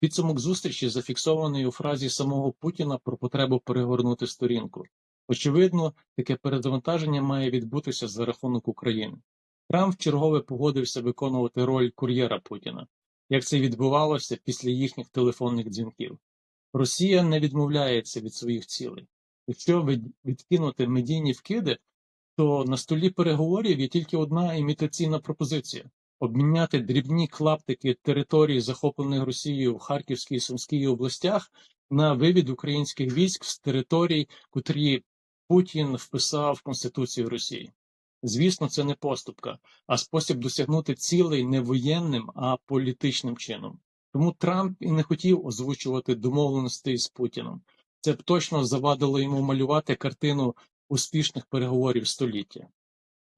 Підсумок зустрічі зафіксований у фразі самого Путіна про потребу перегорнути сторінку. Очевидно, таке перезавантаження має відбутися за рахунок України. Трамп вчергове погодився виконувати роль кур'єра Путіна, як це відбувалося після їхніх телефонних дзвінків. Росія не відмовляється від своїх цілей. Якщо відкинути медійні вкиди, то на столі переговорів є тільки одна імітаційна пропозиція обміняти дрібні клаптики території, захоплених Росією в Харківській і Сумській областях, на вивід українських військ з територій, котрі Путін вписав в Конституцію Росії. Звісно, це не поступка, а спосіб досягнути цілей не воєнним, а політичним чином. Тому Трамп і не хотів озвучувати домовленостей з Путіном. Це б точно завадило йому малювати картину успішних переговорів століття.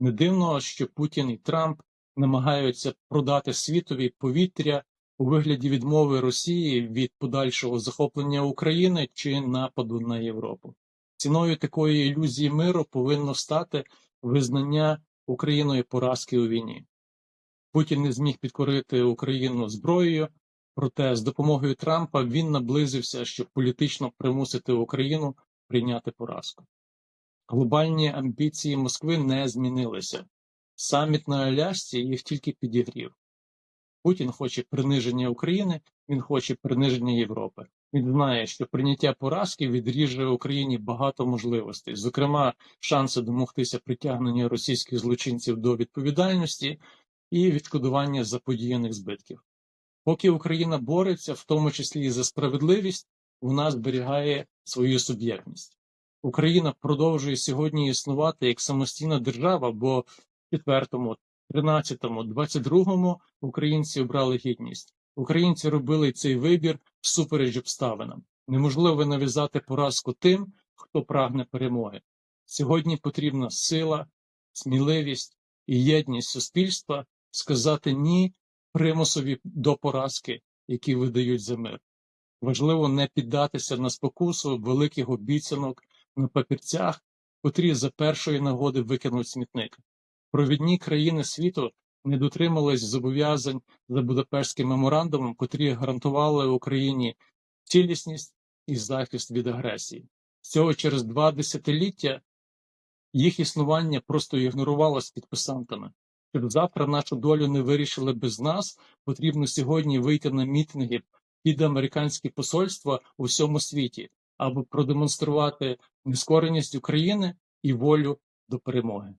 Не дивно, що Путін і Трамп намагаються продати світові повітря у вигляді відмови Росії від подальшого захоплення України чи нападу на Європу. Ціною такої ілюзії миру повинно стати визнання Україною поразки у війні. Путін не зміг підкорити Україну зброєю, проте з допомогою Трампа він наблизився, щоб політично примусити Україну прийняти поразку. Глобальні амбіції Москви не змінилися. Саміт на Алясці їх тільки підігрів. Путін хоче приниження України, він хоче приниження Європи. Він знає, що прийняття поразки відріже Україні багато можливостей, зокрема, шанси домогтися притягнення російських злочинців до відповідальності і відшкодування заподіяних збитків. Поки Україна бореться, в тому числі і за справедливість, вона зберігає свою суб'єктність. Україна продовжує сьогодні існувати як самостійна держава, бо в 4, 13, 22 українці обрали гідність. Українці робили цей вибір всупереч обставинам. Неможливо нав'язати поразку тим, хто прагне перемоги. Сьогодні потрібна сила, сміливість і єдність суспільства сказати ні примусові до поразки, які видають за мир. Важливо не піддатися на спокусу великих обіцянок на папірцях, котрі за першої нагоди викинуть смітник. Провідні країни світу не дотримались зобов'язань за Будапештським меморандумом, котрі гарантували Україні цілісність і захист від агресії. Всього через два десятиліття їх існування просто ігнорувалось підписантами. Щоб завтра нашу долю не вирішили без нас, потрібно сьогодні вийти на мітинги під американські посольства у всьому світі, аби продемонструвати нескореність України і волю до перемоги.